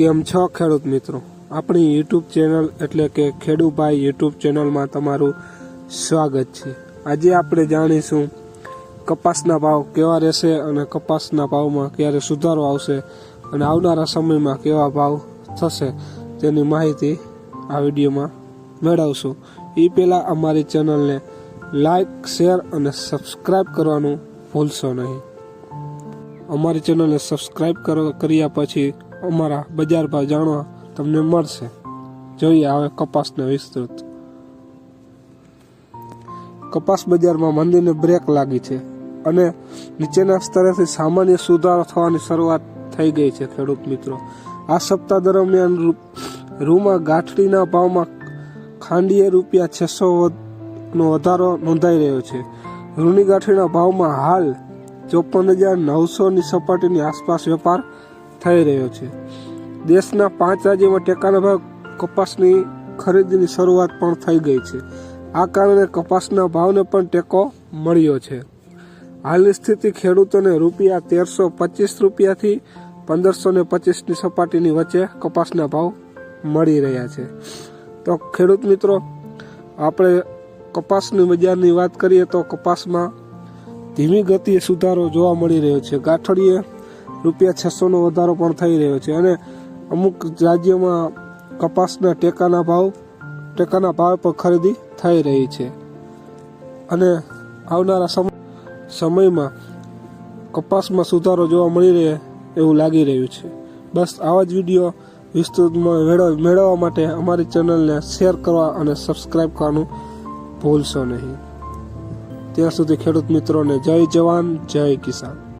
કેમ છો ખેડૂત મિત્રો. આપણી યુટ્યુબ ચેનલ એટલે કે ખેડૂભાઈ યુટ્યુબ ચેનલમાં તમારું સ્વાગત છે. આજે આપણે જાણીશું કપાસના ભાવ કેવા રહેશે અને કપાસના ભાવમાં ક્યારે સુધારો આવશે અને આવનારા સમયમાં કેવા ભાવ થશે તેની માહિતી આ વિડીયોમાં મેળવશું. એ પહેલાં અમારી ચેનલને લાઈક શેર અને સબસ્ક્રાઈબ કરવાનું ભૂલશો નહીં. અમારી ચેનલને સબસ્ક્રાઈબ કરો, કર્યા પછી અમારા બજાર ભાવ જાણવા તમને મળશે. જોઈએ હવે કપાસને વિસ્તૃત. કપાસ બજારમાં મંદીને બ્રેક લાગી છે અને નીચેના સ્તરેથી સામાન્ય સુધારો થવાની શરૂઆત થઈ ગઈ છે ખેડૂત મિત્રો. આ સપ્તાહ દરમિયાન રૂમાં ગાંઠડીના ભાવમાં ખાંડીએ રૂપિયા છસો નો વધારો નોંધાઈ રહ્યો છે. રૂની ગાંઠડીના ભાવમાં હાલ ચોપન હજાર નવસોની સપાટીની આસપાસ વેપાર થઈ રહ્યો છે. દેશના પાંચ રાજ્યોમાં ટેકાના ભાવ કપાસની ખરીદીની શરૂઆત પણ થઈ ગઈ છે. આ કારણે કપાસના ભાવને પણ ટેકો મળ્યો છે. હાલની સ્થિતિ ખેડૂતોને રૂપિયા તેરસો પચીસ રૂપિયાથી પંદરસો ને પચીસની સપાટીની વચ્ચે કપાસના ભાવ મળી રહ્યા છે. તો ખેડૂત મિત્રો, આપણે કપાસની બજારની વાત કરીએ તો કપાસમાં ધીમી ગતિએ સુધારો જોવા મળી રહ્યો છે. ગાંઠડીએ રૂપિયા છસોનો વધારો પણ થઈ રહ્યો છે. અને અમુક રાજ્યોમાં કપાસના ટેકાના ભાવ ટેકાના ભાવ પર ખરીદી થઈ રહી છે. અને આવનારા સમ- સમયમાં કપાસમાં સુધારો જોવા મળી રહે એવું લાગી રહ્યું છે. બસ આવા જ વીડિયો વિસ્તૃતમાં મેળવ- મેળવવા માટે અમારી ચેનલને શેર કરવા અને સબસ્ક્રાઈબ કરવાનું ભૂલશો નહીં. ત્યાં સુધી ખેડૂત મિત્રોને જય જવાન, જય કિસાન.